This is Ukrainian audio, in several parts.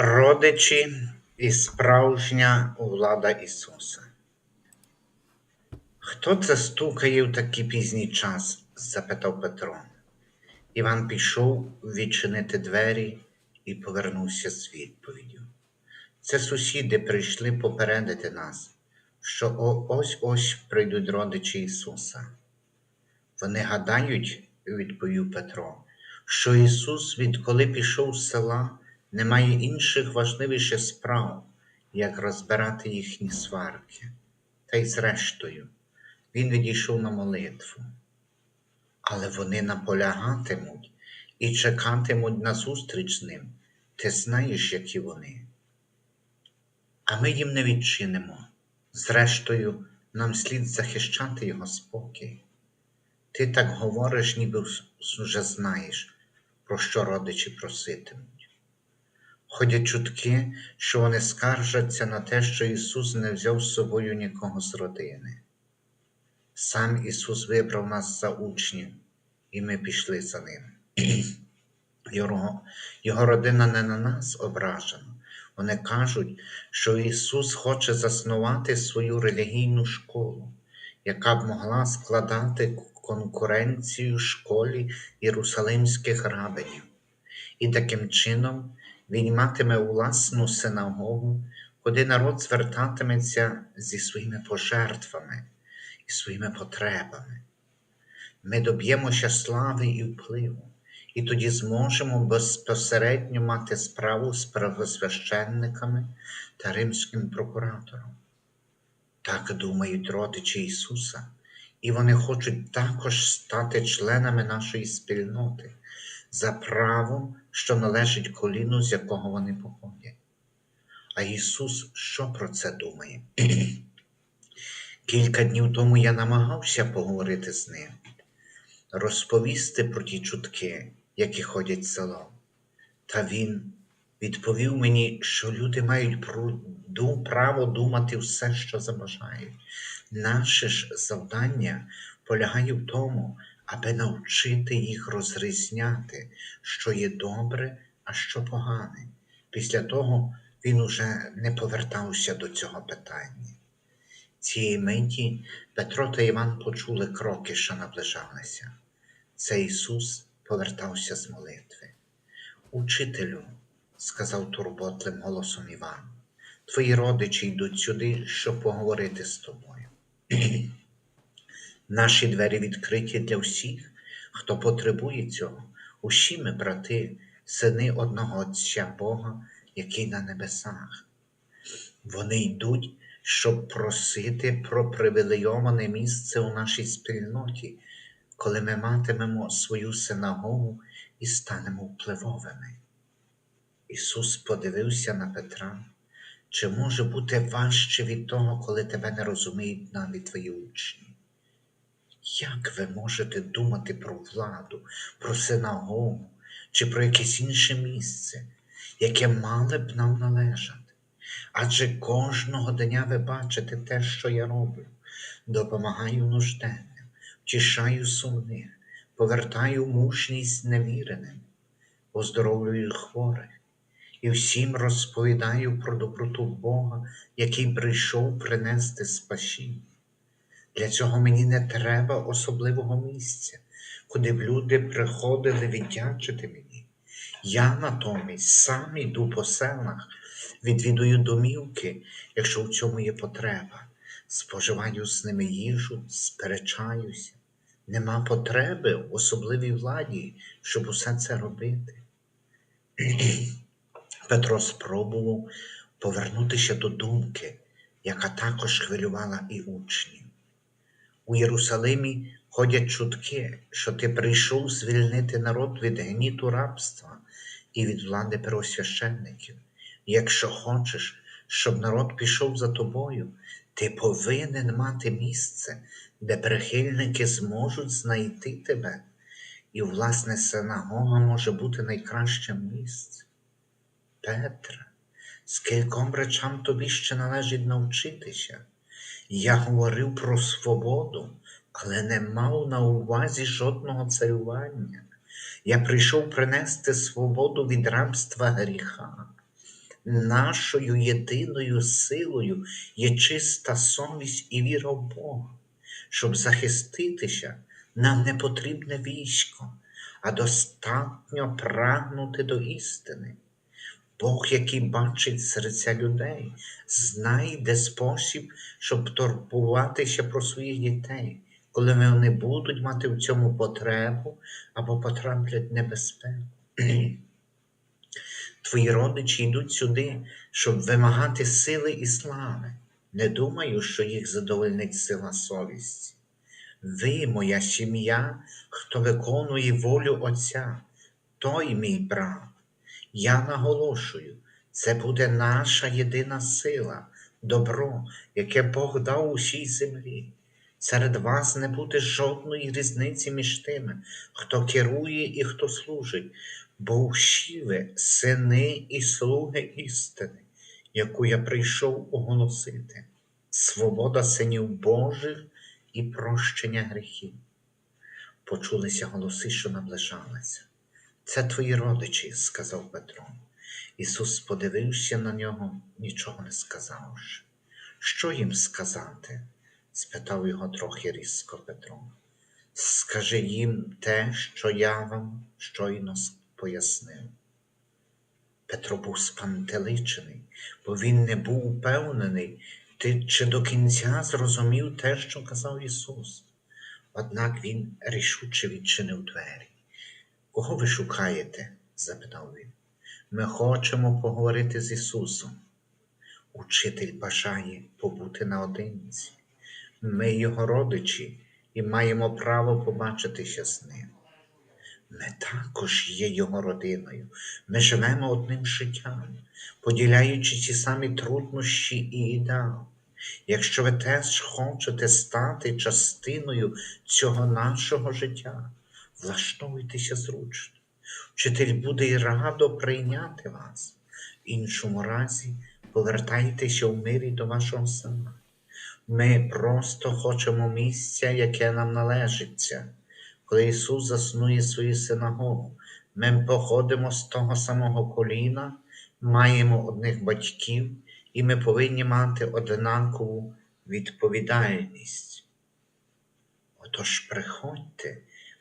Родичі і справжня влада Ісуса. Хто це стукає в такий пізній час? запитав Петро. Іван пішов відчинити двері і повернувся з відповіддю. Це сусіди прийшли попередити нас, що ось ось прийдуть родичі Ісуса. Вони гадають, відповів Петро, що Ісус, відколи пішов з села, не має інших важливіших справ, як розбирати їхні сварки. Та й зрештою, Він відійшов на молитву. Але вони наполягатимуть і чекатимуть на зустріч з ним. Ти знаєш, які вони. А ми їм не відчинимо. Зрештою, нам слід захищати його спокій. Ти так говориш, ніби вже знаєш, про що родичі проситимуть. Ходять чутки, що вони скаржаться на те, що Ісус не взяв з собою нікого з родини. Сам Ісус вибрав нас за учнів, і ми пішли за Ним. Його, Його родина не на нас ображена. Вони кажуть, що Ісус хоче заснувати свою релігійну школу, яка б могла складати конкуренцію школі єрусалимських рабинів. І таким чином він матиме власну синагогу, куди народ звертатиметься зі своїми пожертвами і своїми потребами. Ми доб'ємося слави і впливу, і тоді зможемо безпосередньо мати справу з правосвященниками та римським прокуратором. Так думають родичі Ісуса, і вони хочуть також стати членами нашої спільноти за правом, що належить коліну, з якого вони походять. А Ісус що про це думає? Кілька днів тому я намагався поговорити з ним, розповісти про ті чутки, які ходять селом. Та він відповів мені, що люди мають право думати все, що забажають. Наше ж завдання полягає в тому, аби навчити їх розрізняти, що є добре, а що погане. Після того він уже не повертався до цього питання. Цієї миті Петро та Іван почули кроки, що наближалися. Це Ісус повертався з молитви. Учителю, сказав турботливим голосом Іван, твої родичі йдуть сюди, щоб поговорити з тобою. Наші двері відкриті для всіх, хто потребує цього. Усі ми, брати, сини одного Отця Бога, який на небесах. Вони йдуть, щоб просити про привілейоване місце у нашій спільноті, коли ми матимемо свою синагогу і станемо впливовими. Ісус подивився на Петра, чи може бути важче від того, коли тебе не розуміють навіть твої учні? Як ви можете думати про владу, про синагогу чи про якесь інше місце, яке мали б нам належати? Адже кожного дня ви бачите те, що я роблю, допомагаю нужденним, втішаю сумних, повертаю мужність невіреним, оздоровлюю хворих і всім розповідаю про доброту Бога, який прийшов принести спасіння. Для цього мені не треба особливого місця, куди б люди приходили віддячити мені. Я натомість сам іду по селах, відвідую домівки, якщо в цьому є потреба, споживаю з ними їжу, сперечаюся. Нема потреби в особливій владі, щоб усе це робити. Петро спробував повернутися до думки, яка також хвилювала і учнів. У Єрусалимі ходять чутки, що ти прийшов звільнити народ від гніту рабства і від влади первосвященників. Якщо хочеш, щоб народ пішов за тобою, ти повинен мати місце, де прихильники зможуть знайти тебе, і, власне, синагога може бути найкращим місцем. Петре, скільком речам тобі ще належить навчитися. Я говорив про свободу, але не мав на увазі жодного царювання. Я прийшов принести свободу від рабства гріха, нашою єдиною силою є чиста совість і віра в Бога. Щоб захиститися, нам не потрібне військо, а достатньо прагнути до істини. Бог, який бачить серця людей, знайде спосіб, щоб турбуватися про своїх дітей, коли вони будуть мати в цьому потребу або потраплять небезпеку. Твої родичі йдуть сюди, щоб вимагати сили і слави. Не думаю, що їх задовольнить сила совісті. Ви, моя сім'я, хто виконує волю Отця, той мій брат. Я наголошую, це буде наша єдина сила, добро, яке Бог дав усій землі. Серед вас не буде жодної різниці між тими, хто керує і хто служить, бо всі ви сини і слуги істини, яку я прийшов оголосити, свобода синів Божих і прощення гріхів. Почулися голоси, що наближалися. Це твої родичі, сказав Петро. Ісус подивився на нього, нічого не сказавши. Що їм сказати? спитав його трохи різко Петро. Скажи їм те, що я вам щойно пояснив. Петро був спантеличений, бо він не був упевнений, ти чи до кінця зрозумів те, що казав Ісус. Однак він рішуче відчинив двері. Кого ви шукаєте? запитав він. Ми хочемо поговорити з Ісусом. Учитель бажає побути наодинці. Ми його родичі і маємо право побачитися з ним. Ми також є його родиною. Ми живемо одним життям, поділяючи ті самі труднощі і ідеали. Якщо ви теж хочете стати частиною цього нашого життя, влаштовуйтеся зручно. Вчитель буде й радо прийняти вас. В іншому разі повертайтеся в мирі до вашого села. Ми просто хочемо місця, яке нам належиться. Коли Ісус заснує свою синагогу, ми походимо з того самого коліна, маємо одних батьків, і ми повинні мати однакову відповідальність. Отож приходьте,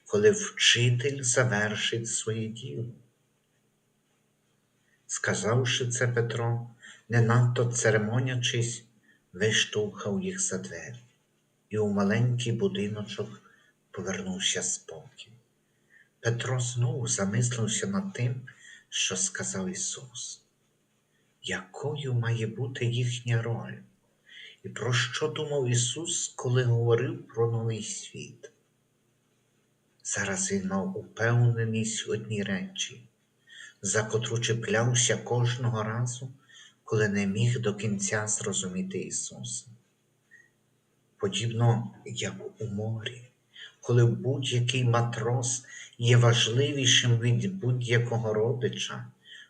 коли вчитель завершить своє діло. Сказавши це Петро, не надто церемонячись, виштовхав їх за двері, і у маленький будиночок повернувся спокій. Петро знову замислився над тим, що сказав Ісус. Якою має бути їхня роль? І про що думав Ісус, коли говорив про новий світ? Зараз він мав упевненість в речі, за котру чіплявся кожного разу, коли не міг до кінця зрозуміти Ісуса. Подібно як у морі, коли будь-який матрос є важливішим від будь-якого родича,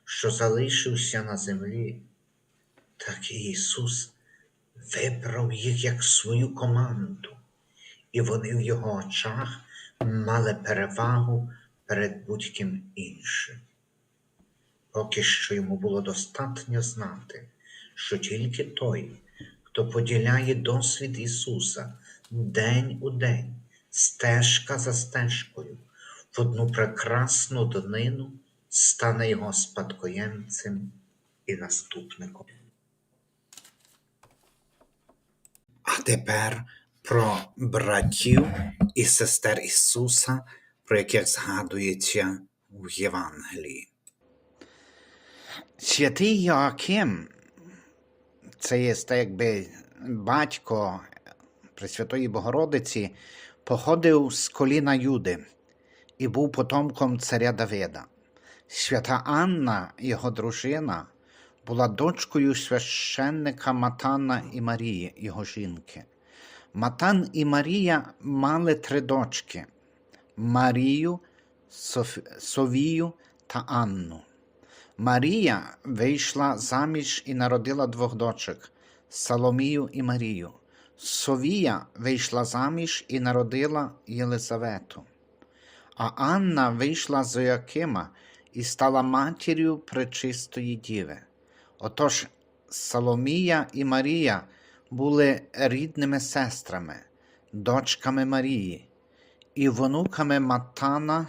що залишився на землі, так і Ісус вибрав їх як свою команду, і вони в його очах мали перевагу перед будь-ким іншим. Поки що йому було достатньо знати, що тільки той, хто поділяє досвід Ісуса день у день, стежка за стежкою, в одну прекрасну днину стане його спадкоємцем і наступником. А тепер про братів і сестер Ісуса, про яких згадується в Євангелії. Святий Йоаким, це є так якби батько Пресвятої Богородиці, походив з коліна Юди і був потомком царя Давида. Свята Анна, його дружина, була дочкою священника Матана і Марії, його жінки. Матан і Марія мали три дочки Марію, Соф... Совію та Анну. Марія вийшла заміж і народила двох дочок Соломію і Марію. Совія вийшла заміж і народила Єлизавету. А Анна вийшла з Йоакима і стала матір'ю пречистої діви. Отож, Соломія і Марія були рідними сестрами, дочками Марії і внуками Матана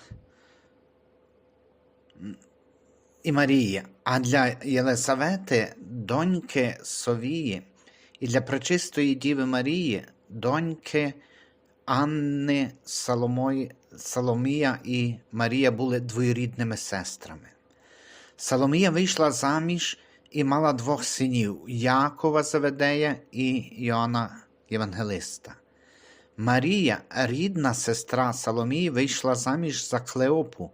і Марії, а для Єлисавети доньки Совії, і для пречистої Діви Марії доньки Анни Соломої, Соломія і Марія були двоюрідними сестрами. Соломія вийшла заміж і мала двох синів Якова Заведея і Йоанна Євангелиста. Марія, рідна сестра Соломії, вийшла заміж за Клеопу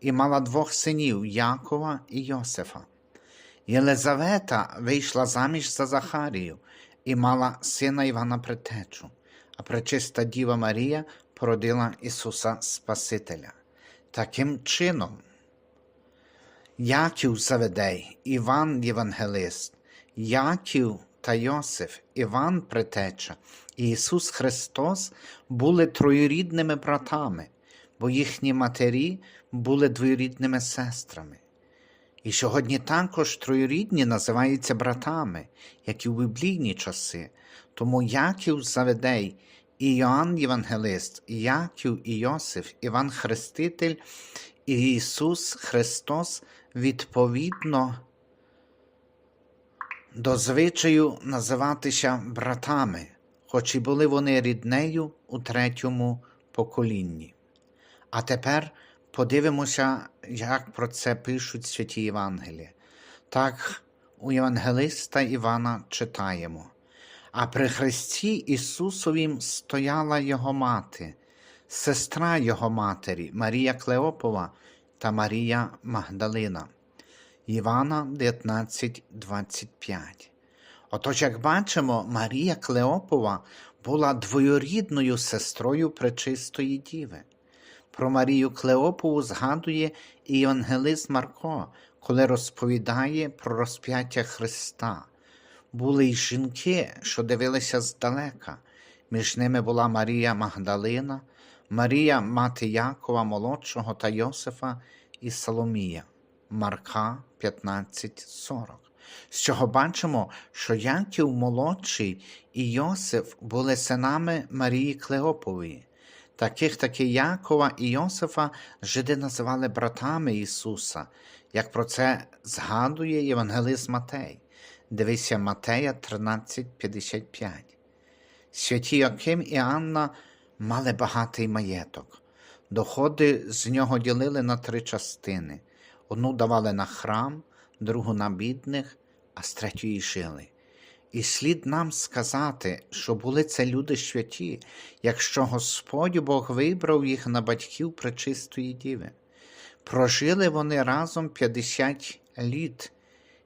і мала двох синів Якова і Йосифа. Єлизавета вийшла заміж за Захарію і мала сина Івана Предтечу, а пречиста Діва Марія породила Ісуса Спасителя. Таким чином, Яків Заведей, Іван Євангелист, Яків та Йосиф, Іван Претеча і Ісус Христос були троюрідними братами, бо їхні матері були двоюрідними сестрами. І сьогодні також троюрідні називаються братами, як і в біблійні часи. Тому Яків Заведей і Йоанн Євангелист, Яків і Йосиф, Іван Хреститель і Ісус Христос відповідно до звичаю називатися братами, хоч і були вони ріднею у третьому поколінні. А тепер подивимося, як про це пишуть святі Євангелії. Так у Євангелиста Івана читаємо. А при Христі Ісусовім стояла Його мати, сестра Його матері Марія Клеопова та Марія Магдалина. Івана 19:25. Отож, як бачимо, Марія Клеопова була двоюрідною сестрою Пречистої Діви. Про Марію Клеопову згадує і Євангелист Марко, коли розповідає про розп'яття Христа. Були й жінки, що дивилися здалека. Між ними була Марія Магдалина, Марія мати Якова молодшого та Йосифа і Соломія. Марка 15.40. З чого бачимо, що Яків молодший і Йосиф були синами Марії Клеопової. Таких таки Якова і Йосифа жиди називали братами Ісуса, як про це згадує Євангелист Матей. Дивися Матея 13.55. Святі Яким і Анна мали багатий маєток. Доходи з нього ділили на три частини. Одну давали на храм, другу на бідних, а з третьої жили. І слід нам сказати, що були це люди святі, якщо Господь Бог вибрав їх на батьків пречистої діви. Прожили вони разом 50 літ,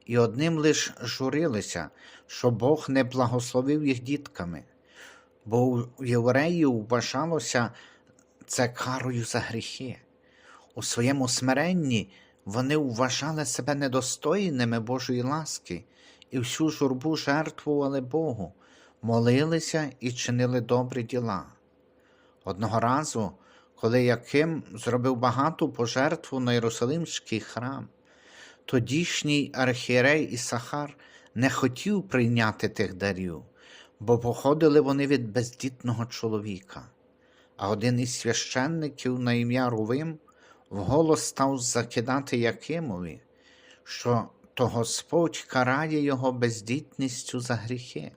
і одним лиш журилися, що Бог не благословив їх дітками, бо у євреїв вважалося це карою за гріхи. У своєму смиренні вони вважали себе недостойними Божої ласки і всю журбу жертвували Богу, молилися і чинили добрі діла. Одного разу, коли Яким зробив багату пожертву на Єрусалимський храм, тодішній архієрей Ісахар не хотів прийняти тих дарів, бо походили вони від бездітного чоловіка. А один із священників на ім'я Рувим вголос став закидати Якимові, що то Господь карає його бездітністю за гріхи.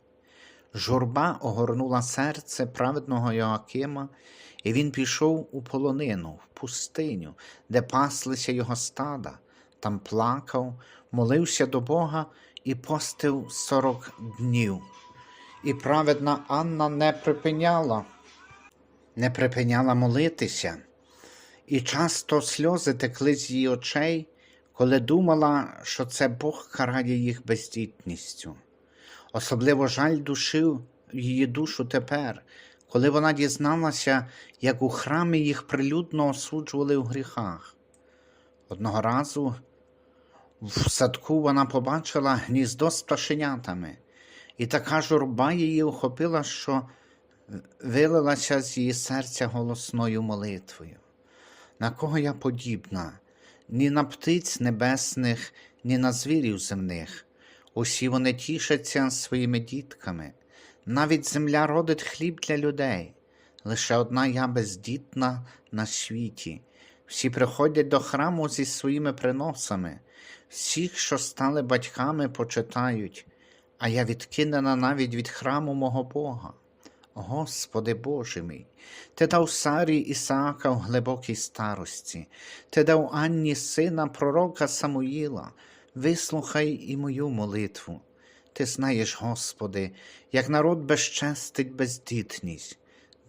Журба огорнула серце праведного Йоакима, і він пішов у полонину, в пустиню, де паслися його стада, там плакав, молився до Бога і постив сорок днів. І праведна Анна не припиняла, не припиняла молитися, і часто сльози текли з її очей, коли думала, що це Бог карає їх бездітністю. Особливо жаль душив її душу тепер, коли вона дізналася, як у храмі їх прилюдно осуджували у гріхах. Одного разу в садку вона побачила гніздо з пташенятами, і така журба її охопила, що вилилася з її серця голосною молитвою. На кого я подібна? Ні на птиць небесних, ні на звірів земних, Усі вони тішаться своїми дітками. Навіть земля родить хліб для людей. Лише одна я бездітна на світі. Всі приходять до храму зі своїми приносами. Всіх, що стали батьками, почитають, а я відкинена навіть від храму мого Бога. Господи Боже мій, Ти дав Сарі Ісаака в глибокій старості, Ти дав Анні сина пророка Самуїла, вислухай і мою молитву. Ти знаєш, Господи, як народ безчестить бездітність.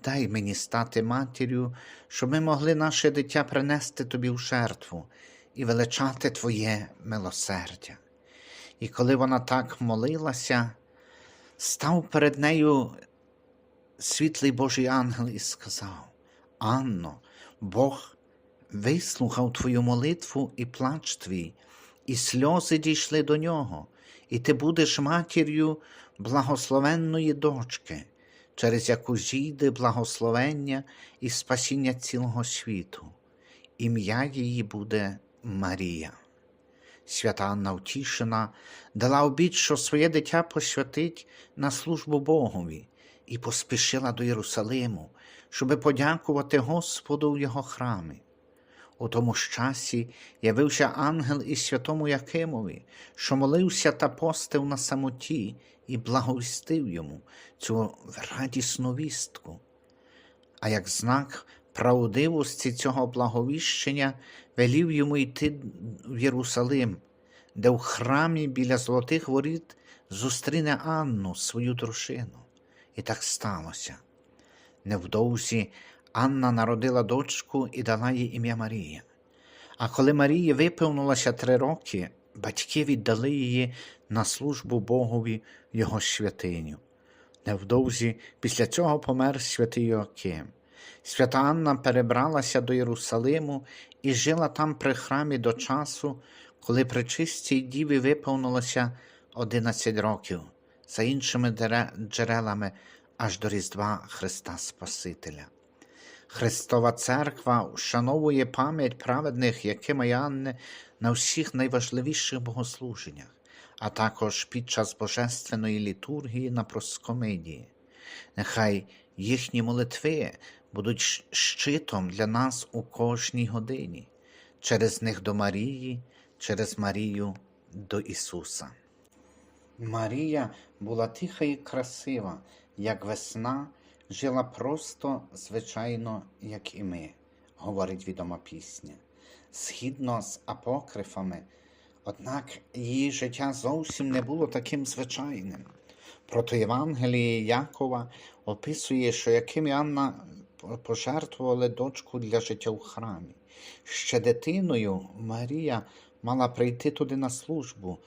Дай мені стати матір'ю, щоб ми могли наше дитя принести Тобі в жертву і величати Твоє милосердя. І коли вона так молилася, став перед нею світлий Божий ангел і сказав: Анно, Бог вислухав твою молитву і плач твій, і сльози дійшли до нього, і ти будеш матір'ю благословенної дочки, через яку зійде благословення і спасіння цілого світу. Ім'я її буде Марія. Свята Анна Втішина дала обід, що своє дитя посвятить на службу Богові, і поспішила до Єрусалиму, щоби подякувати Господу в його храмі. У тому ж часі явився ангел із святому Якимові, що молився та постив на самоті і благовістив йому цю радісну вістку. А як знак правдивості цього благовіщення велів йому йти в Єрусалим, де в храмі біля золотих воріт зустріне Анну, свою дружину. І так сталося. Невдовзі Анна народила дочку і дала їй ім'я Марія. А коли Марії виповнилося три роки, батьки віддали її на службу Богові його святиню. Невдовзі після цього помер святий Йоаким. Свята Анна перебралася до Єрусалиму і жила там при храмі до часу, коли причистій діві виповнилося 11 років, за іншими джерелами аж до Різдва Христа Спасителя. Христова Церква вшановує пам'ять праведних Якима Анни на всіх найважливіших богослуженнях, а також під час божественної літургії на проскомидії. Нехай їхні молитви будуть щитом для нас у кожній годині, через них до Марії, через Марію до Ісуса. Марія була тиха і красива, як весна, жила просто, звичайно, як і ми, говорить відома пісня. Згідно з апокрифами, однак її життя зовсім не було таким звичайним. Прото Євангеліє Якова описує, що Яким Анна пожертвували дочку для життя в храмі. Ще дитиною Марія мала прийти туди на службу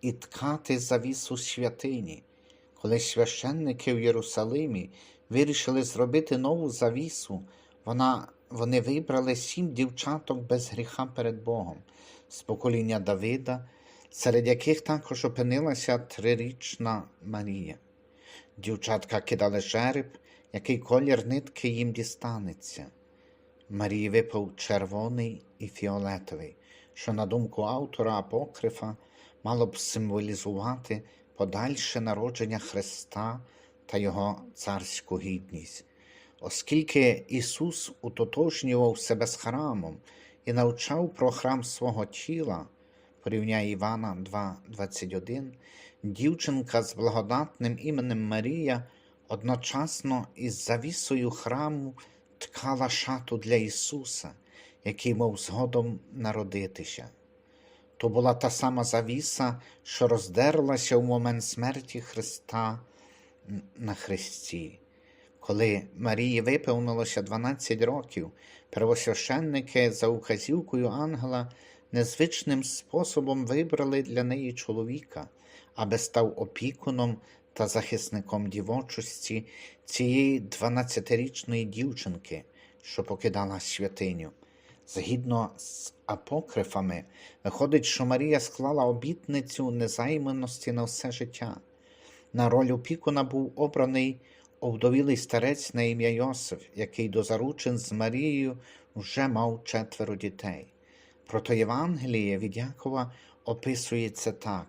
і ткати завісу святині. Коли священники в Єрусалимі вирішили зробити нову завісу, вона, вони вибрали сім дівчаток без гріха перед Богом з покоління Давида, серед яких також опинилася трирічна Марія. Дівчатка кидали жереб, який колір нитки їм дістанеться. Марії випав червоний і фіолетовий, що, на думку автора апокрифа, мало б символізувати подальше народження Христа та Його царську гідність. Оскільки Ісус утотожнював себе з храмом і навчав про храм свого тіла, порівняє Івана 2,21, дівчинка з благодатним іменем Марія одночасно із завісою храму ткала шату для Ісуса, який мав згодом народитися. То була та сама завіса, що роздерлася в момент смерті Христа на Христі. Коли Марії виповнилося 12 років, первосвященники за указівкою ангела незвичним способом вибрали для неї чоловіка, аби став опікуном та захисником дівочості цієї 12-річної дівчинки, що покидала святиню. Згідно з апокрифами, виходить, що Марія склала обітницю незайманості на все життя. На роль опікуна був обраний овдовілий старець на ім'я Йосиф, який до заручин з Марією вже мав четверо дітей. Прото Євангеліє від Якова описується так.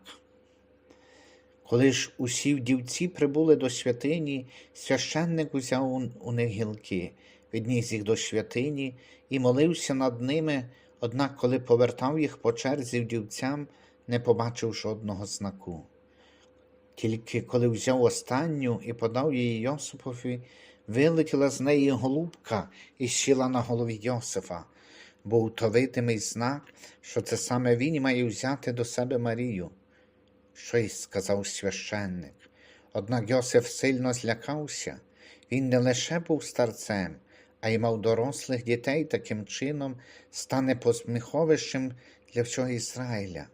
Коли ж усі вдівці прибули до святині, священник узяв у- них гілки, відніс їх до святині і молився над ними, однак, коли повертав їх по черзі вдівцям, не побачив жодного знаку. Тільки коли взяв останню і подав її Йосипові, вилетіла з неї голубка і сіла на голові Йосифа. Був то видимий знак, що це саме він має взяти до себе Марію. Що й сказав священник. Однак Йосиф сильно злякався. Він не лише був старцем, а й мав дорослих дітей таким чином стане посміховищем для всього Ізраїля.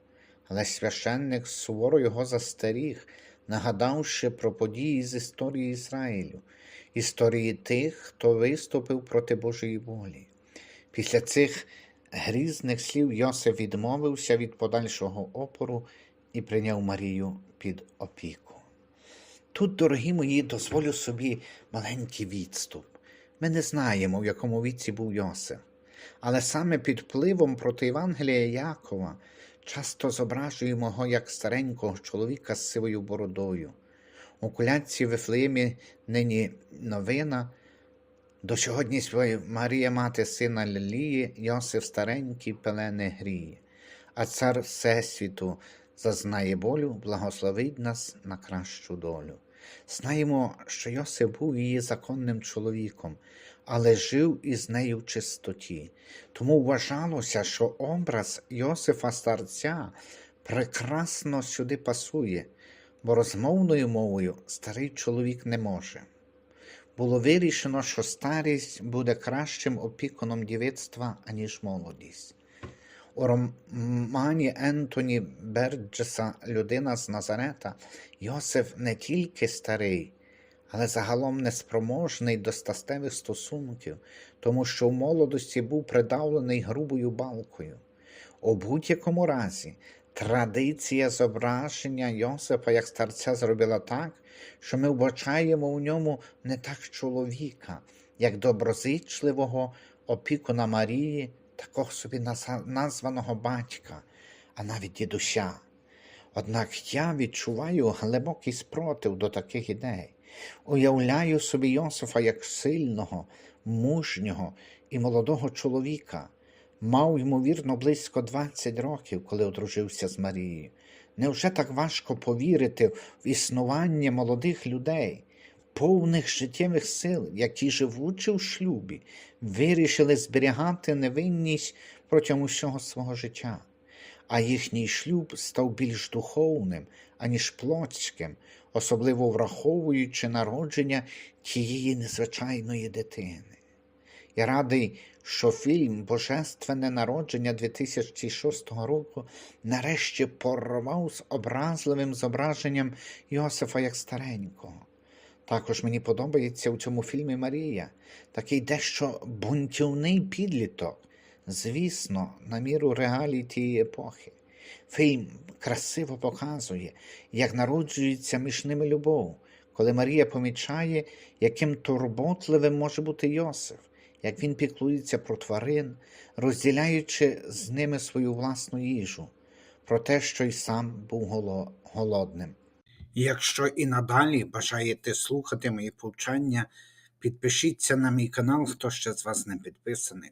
Але священник суворо його застеріг, нагадавши про події з історії Ізраїлю, історії тих, хто виступив проти Божої волі. Після цих грізних слів Йосиф відмовився від подальшого опору і прийняв Марію під опіку. Тут, дорогі мої, дозволю собі маленький відступ. Ми не знаємо, в якому віці був Йосиф, але саме під впливом проти Євангелія Якова часто зображуємо його як старенького чоловіка з сивою бородою. У куляці в Вифлеємі нині новина. До сьогодні Марія мати сина Лілії, Йосиф старенький пелени гріє, а цар Всесвіту зазнає болю, благословить нас на кращу долю. Знаємо, що Йосиф був її законним чоловіком, але жив із нею в чистоті. Тому вважалося, що образ Йосифа старця прекрасно сюди пасує, бо розмовною мовою старий чоловік не може. Було вирішено, що старість буде кращим опікуном дівицтва, аніж молодість. У романі Ентоні Берджеса Людина з Назарета Йосиф не тільки старий, але загалом неспроможний до статевих стосунків, тому що в молодості був придавлений грубою балкою. У будь-якому разі традиція зображення Йосипа як старця зробила так, що ми вбачаємо у ньому не так чоловіка, як доброзичливого опікуна Марії, такого собі названого батька, а навіть дідуся. Однак я відчуваю глибокий спротив до таких ідей. Уявляю собі Йосифа як сильного, мужнього і молодого чоловіка. Мав, ймовірно, близько 20 років, коли одружився з Марією. Невже так важко повірити в існування молодих людей, повних життєвих сил, які, живучи в шлюбі, вирішили зберігати невинність протягом усього свого життя? А їхній шлюб став більш духовним, аніж плотським, особливо враховуючи народження тієї незвичайної дитини. Я радий, що фільм Божественне народження 2006 року нарешті порвав з образливим зображенням Йосифа як старенького. Також мені подобається у цьому фільмі Марія, такий дещо бунтівний підліток, звісно, на міру реалій тієї епохи. Фільм красиво показує, як народжується між ними любов, коли Марія помічає, яким турботливим може бути Йосиф, як він піклується про тварин, розділяючи з ними свою власну їжу, про те, що й сам був голодним. Якщо і надалі бажаєте слухати мої повчання, підпишіться на мій канал, хто ще з вас не підписаний.